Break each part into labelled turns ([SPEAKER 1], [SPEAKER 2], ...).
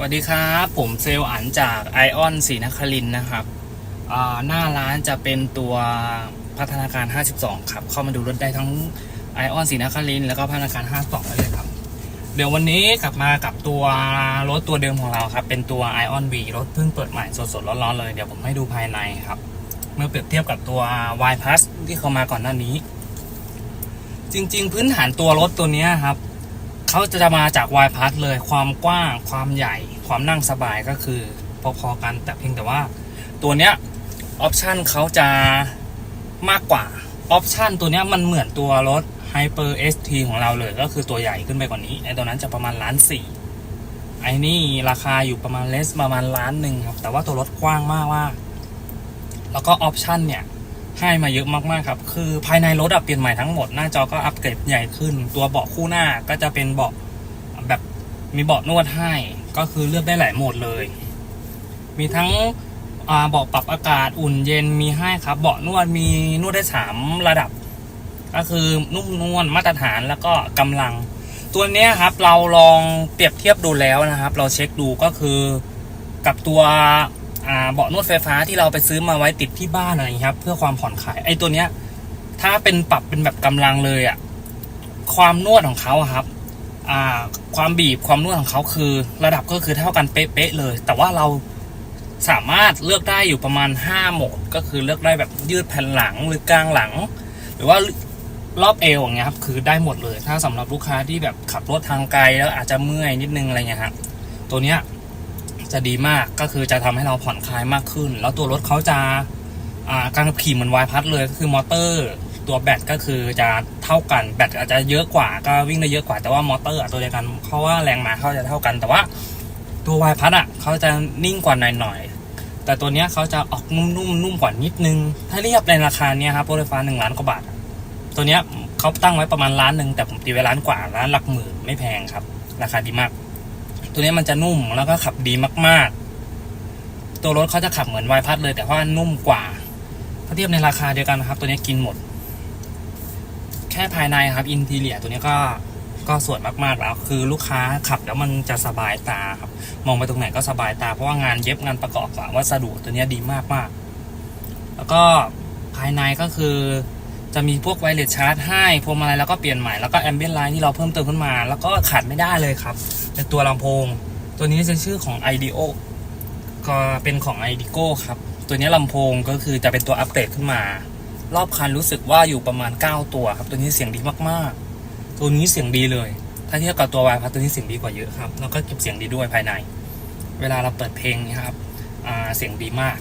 [SPEAKER 1] สวัสดีครับ ผมเซลอันจากไอออนศรีนครินนะครับ หน้าร้านจะเป็นตัวพัฒนาการ 52 ครับ เข้ามาดูรถได้ทั้งไอออนศรีนครินแล้วก็พัฒนาการ 52ได้เลยครับ เดี๋ยววันนี้กลับมากับตัวรถตัวเดิมของเราครับ เป็นตัว Ion V รถเพิ่งเปิดใหม่สดๆร้อนๆเลย เดี๋ยวผมให้ดูภายในครับ เมื่อเปรียบเทียบกับตัว Y Plus ที่เขามาก่อนหน้านี้ จริง ๆ พื้นฐานตัวรถตัวนี้ครับ เขาจะมาจาก Y p a s เลยความกว้าง ความใหญ่ ความนั่งสบายก็คือพอๆกันแต่เพียงแต่ว่า ตัวเนี้ยออปชันเขาจะมากกว่าออปชันตัวเนี้ยมันเหมือนตัวรถ Hyper ST ของเราเลยก็คือตัวใหญ่ขึ้นไปกว่านี้ไอ้ตัวนั้นจะประมาณล้านสี่ไอ้นี่ราคาอยู่ประมาณเลสประมาณล้านหนึ่งครับแต่ว่าตัวรถกว้างมากว่า แล้วก็ออปชันเนี่ย ให้มาเยอะมากๆครับ คือภายในรถอะเปลี่ยนใหม่ทั้งหมด หน้าจอก็อัปเกรดใหญ่ขึ้น ตัวเบาะคู่หน้าก็จะเป็นเบาะแบบมีเบาะนวดให้ ก็คือเลือกได้หลายโหมดเลย มีทั้งเบาะปรับอากาศอุ่นเย็นมีให้ครับ เบาะนวดมีนวดได้สามระดับ ก็คือนุ่มนวลมาตรฐานแล้วก็กำลัง ตัวนี้ครับเราลองเปรียบเทียบดูแล้วนะครับ เราเช็คดูก็คือกับตัว เบาะนวดไฟฟ้าที่เราไปซื้อมาไว้ติดที่บ้านอะไรครับ เพื่อความผ่อนคลายไอ้ตัวเนี้ย ถ้าเป็นปรับเป็นแบบกำลังเลยอะ่ะความนวดของเขาครับความบีบความนวดของเขาคือ ระดับก็คือเท่ากันเป๊ะๆเลย แต่ว่าเราสามารถเลือกได้อยู่ประมาณ 5 โหมด ก็คือเลือกได้แบบยืดแผ่นหลังหรือกลางหลัง หรือว่ารอบเอวอย่างเงี้ยครับคือได้หมดเลย ถ้าสำหรับลูกค้าที่แบบขับรถทางไกลแล้วอาจจะเมื่อยนิดนึงอะไรเงี้ยครับตัวเนี้ย จะดีมากก็คือจะทำให้เราผ่อนคลายมากขึ้น แล้วตัวรถเขาจะการขับขี่เหมือนวายพัดเลยก็คือมอเตอร์ ตัวแบตก็คือจะเท่ากันแบตอาจจะเยอะกว่าก็วิ่งได้เยอะกว่าแต่ว่ามอเตอร์ตัวเดียวกันเพราะว่าแรงม้าเขาจะเท่ากัน แต่ว่าตัววายพัดอะเขาจะนิ่งกว่าหน่อยๆแต่ตัวเนี้ยเขาจะออกนุ่มๆนุ่มกว่านิดนึง ถ้าเรียบในราคาเนี้ยครับรถไฟฟ้าหนึ่งล้านกว่าบาทตัวเนี้ยเขาตั้งไว้ประมาณล้านหนึ่งแต่ผมตีไว้ล้านกว่าล้านหลักหมื่นไม่แพงครับ ราคาดีมาก ตัวนี้มันจะนุ่มแล้วก็ขับดีมาก ๆ ตัวรถเขาจะขับเหมือนวายพัดเลย แต่ว่านุ่มกว่าถ้าเทียบในราคาเดียวกันนะครับ ตัวนี้กินหมด แค่ภายในครับอินทีเลียตัวนี้ก็ก็สวยมากๆแล้ว คือลูกค้าขับแล้วมันจะสบายตาครับ มองไปตรงไหนก็สบายตา เพราะว่างานเย็บงานประกอบวัสดุตัวนี้ดีมากๆ แล้วก็ภายในก็คือ จะมีพวกไวเลสชาร์จให้พวงมาลัยแล้วก็เปลี่ยนใหม่แล้วก็แอมเบียนไลน์ที่เราเพิ่มเติมขึ้นมา แล้วก็ขาดไม่ได้เลยครับเป็นตัวลำโพง ตัวนี้จะชื่อของ IDEO ก็เป็นของ IDEO ครับ ตัวนี้ลำโพงก็คือจะเป็นตัวอัปเกรดขึ้นมา รอบคันรู้สึกว่าอยู่ประมาณ 9 ตัวครับ ตัวนี้เสียงดีมากๆ ตัวนี้เสียงดีเลย ถ้าเทียบกับตัววายพัดตัวนี้เสียงดีกว่าเยอะครับ แล้วก็เก็บเสียงดีด้วยภายใน เวลาเราเปิดเพลงนะครับเสียงดีมาก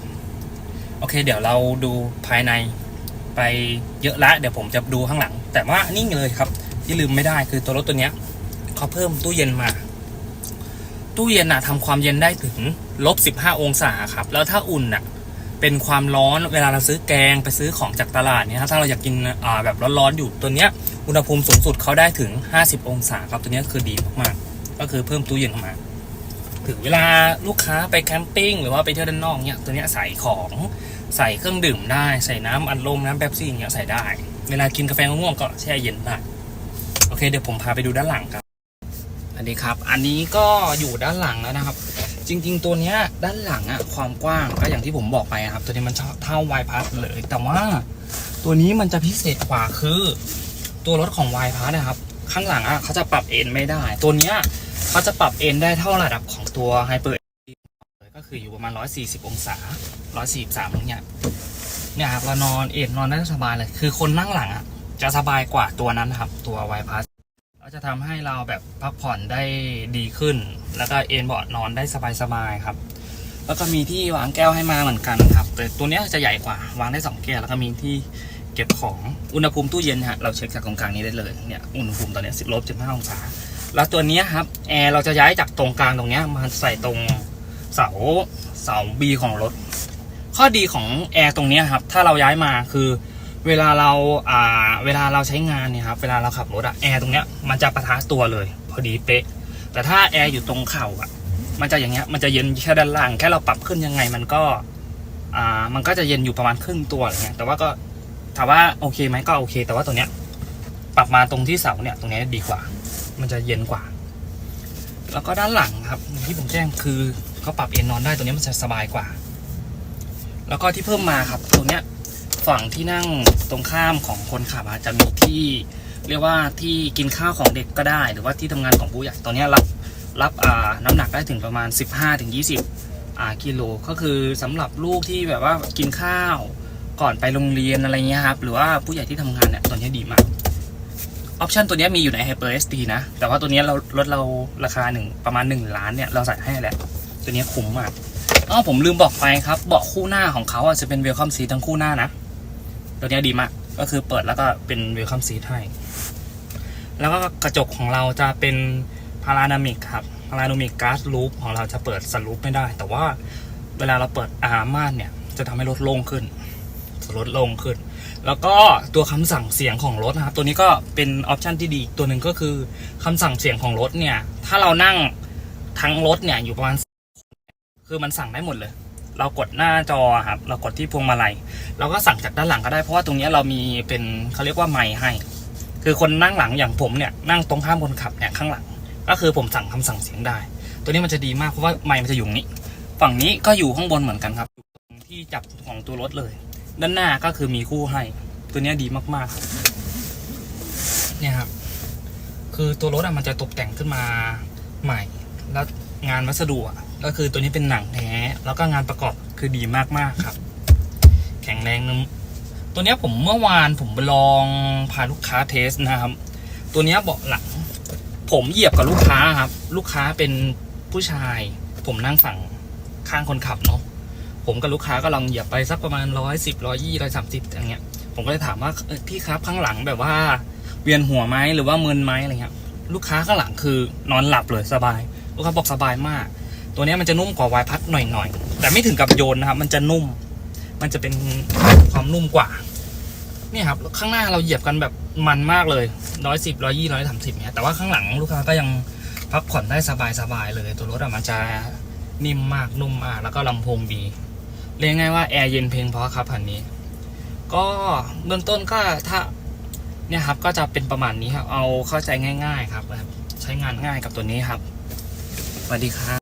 [SPEAKER 1] โอเค เดี๋ยวเราดูภายใน ไปเยอะละเดี๋ยวผมจะดูข้างหลัง แต่ว่านี่เลยครับ ที่ลืมไม่ได้คือตัวรถตัวเนี้ยเขาเพิ่มตู้เย็นมา ตู้เย็นอะทำความเย็นได้ถึงลบ15องศาครับ แล้วถ้าอุ่นอะเป็นความร้อนเวลาเราซื้อแกงไปซื้อของจากตลาดเนี่ยถ้าเราอยากกินอ่าแบบร้อนๆอยู่ตัวเนี้ยอุณหภูมิสูงสุดเขาได้ถึง 50 องศาครับตัวเนี้ยคือดีมากๆ ก็คือเพิ่มตู้เย็นเข้ามา ถึงเวลาลูกค้าไปแคมปิ้งหรือว่าไปเที่ยวด้านนอกเนี่ยตัวเนี้ยใส่ของใส่เครื่องดื่มได้ใส่น้ำอัดลมน้ำแป๊บซี่อย่างเงี้ยใส่ได้ เวลากินกาแฟง่วงก็แช่เย็นได้โอเคเดี๋ยวผมพาไปดูด้านหลังครับอันนี้ครับ อันนี้ก็อยู่ด้านหลังแล้วนะครับ จริง ๆ ตัวเนี้ยด้านหลังอะความกว้างก็อย่างที่ผมบอกไปครับ ตัวนี้มันเท่าวายพัสเลย แต่ว่าตัวนี้มันจะพิเศษกว่าคือ ตัวรถของวายพัสนะครับ ข้างหลังอะเขาจะปรับเอ็นไม่ได้ ตัวเนี้ย เขาจะปรับเอ็นได้เท่าระดับของตัวไฮเปอร์ก็คืออยู่ประมาณ 140 องศา 143ตรงเนี้ยเนี่ยครับเรานอนเอ็นนอนได้สบายเลย คือคนนั่งหลังอะจะสบายกว่าตัวนั้นครับ ตัววายพัสก็จะทำให้เราแบบพักผ่อนได้ดีขึ้น แล้วก็เอนเบาะนอนได้สบายๆครับ แล้วก็มีที่วางแก้วให้มาเหมือนกันครับ แต่ตัวนี้จะใหญ่กว่าวางได้สองแก้วแล้วก็มีที่เก็บของอุณหภูมิตู้เย็นฮะเราเช็คจากตรงกลางนี้ได้เลยเนี่ยอุณหภูมิตอนนี้สิบลบสิบห้าองศา แล้วตัวนี้ครับแอร์เราจะย้ายจากตรงกลางตรงนี้มาใส่ตรงเสาเสาบีของรถ ข้อดีของแอร์ตรงนี้ครับ ถ้าเราย้ายมาคือเวลาเราอ่าเวลาเราใช้งานเนี่ยครับเวลาเราขับรถอะแอร์ตรงเนี้ยมันจะประทะตัวเลย พอดีเป๊ะ แต่ถ้าแอร์อยู่ตรงเข่าอะมันจะอย่างเงี้ยมันจะเย็นแค่ด้านล่างแค่เราปรับขึ้นยังไงมันก็อ่ามันก็จะเย็นอยู่ประมาณครึ่งตัวอะไรเงี้ยแต่ว่าก็ถามว่าโอเคไหมก็โอเค แต่ว่าตัวเนี้ยปรับมาตรงที่เสาเนี่ยตรงนี้ดีกว่า มันจะเย็นกว่า แล้วก็ด้านหลังครับที่ผมแจ้งคือเขาปรับเอนนอนได้ตัวนี้มันจะสบายกว่า แล้วก็ที่เพิ่มมาครับตัวเนี้ยฝั่งที่นั่งตรงข้ามของคนขับอาจจะมีที่ เรียกว่าที่กินข้าวของเด็กก็ได้ หรือว่าที่ทำงานของผู้ใหญ่ตัวเนี้ยรับรับน้ำหนักได้ถึงประมาณ 15ถึง20กิโลก็คือสำหรับลูกที่แบบว่ากินข้าวก่อนไปโรงเรียนอะไรเงี้ยครับ หรือว่าผู้ใหญ่ที่ทำงานเนี่ยตัวนี้ดีมาก ออปชันตัวนี้มีอยู่ใน Hyper SD นะ แต่ว่าตัวนี้เราลดเราราคาหนึ่งประมาณ 1 ล้านเนี่ย เราใส่ให้แหละ ตัวนี้คุ้มมากอ๋อผมลืมบอกไปครับ เบาะคู่หน้าของเขาอะจะเป็นเวลคัมซีทั้งคู่หน้านะ ตัวนี้ดีมาก ก็คือเปิดแล้วก็เป็นเวลคัมซีให้ แล้วก็กระจกของเราจะเป็นพารานามิกครับ พารานามิกก๊าซลูปของเราจะเปิดสลูปไม่ได้ แต่ว่าเวลาเราเปิดอาม่านเนี่ย จะทำให้รถโล่งขึ้นรถโล่งขึ้น แล้วก็ตัวคำสั่งเสียงของรถนะครับ ตัวนี้ก็เป็นออปชันที่ดีตัวหนึ่งก็คือคำสั่งเสียงของรถเนี่ย ถ้าเรานั่งทั้งรถเนี่ยอยู่ประมาณคือมันสั่งได้หมดเลย เรากดหน้าจอครับ เรากดที่พวงมาลัยเราก็สั่งจากด้านหลังก็ได้เพราะว่าตรงนี้เรามีเป็นเขาเรียกว่าไมค์ให้ คือคนนั่งหลังอย่างผมเนี่ยนั่งตรงข้ามคนขับเนี่ยข้างหลัง ก็คือผมสั่งคำสั่งเสียงได้ ตัวนี้มันจะดีมากเพราะว่าไมค์มันจะอยู่นี้ ฝั่งนี้ก็อยู่ข้างบนเหมือนกันครับที่จับของตัวรถเลย ด้านหน้าก็คือมีคู่ให้ ตัวนี้ดีมากๆ เนี่ยครับ คือตัวรถอะมันจะตกแต่งขึ้นมาใหม่ แล้วงานวัสดุอะก็คือตัวนี้เป็นหนังแท้ แล้วก็งานประกอบคือดีมากๆครับ แข็งแรงนึงตัวนี้ผมเมื่อวานผมไปลองพาลูกค้าเทสนะครับ ตัวนี้เบาะหลัง ผมเหยียบกับลูกค้าครับ ลูกค้าเป็นผู้ชาย ผมนั่งฝั่งข้างคนขับเนาะ ผมกับลูกค้าก็ลองเหยียบไปสักประมาณร้อยสิบร้อยยี่ร้อยสามสิบอย่างเงี้ย ผมก็เลยถามว่าพี่ครับข้างหลังแบบว่า เวียนหัวไหมหรือว่ามึนไหมอะไรเงี้ยลูกค้าข้างหลังคือนอนหลับเลยสบาย ลูกค้าบอกสบายมาก ตัวนี้มันจะนุ่มกว่าวายพัดหน่อยๆแต่ไม่ถึงกับโยนนะครับ มันจะนุ่ม มันจะเป็นความนุ่มกว่านี่ครับข้างหน้าเราเหยียบกันแบบมันมากเลยร้อยสิบร้อยยี่ร้อยสามสิบเนี่ยแต่ว่าข้างหลังลูกค้าก็ยังพักผ่อนได้สบายๆเลย ตัวรถอะมันจะนิ่มมากนุ่มมากแล้วก็ลำโพงดี เรียกง่ายว่าแอร์เย็นเพลงเพราะครับคันนี้ ก็เบื้องต้นก็ถ้าเนี่ยครับก็จะเป็นประมาณนี้ครับ เอาเข้าใจง่าย ๆ ครับ ใช้งานง่ายกับตัวนี้ครับสวัสดีครับ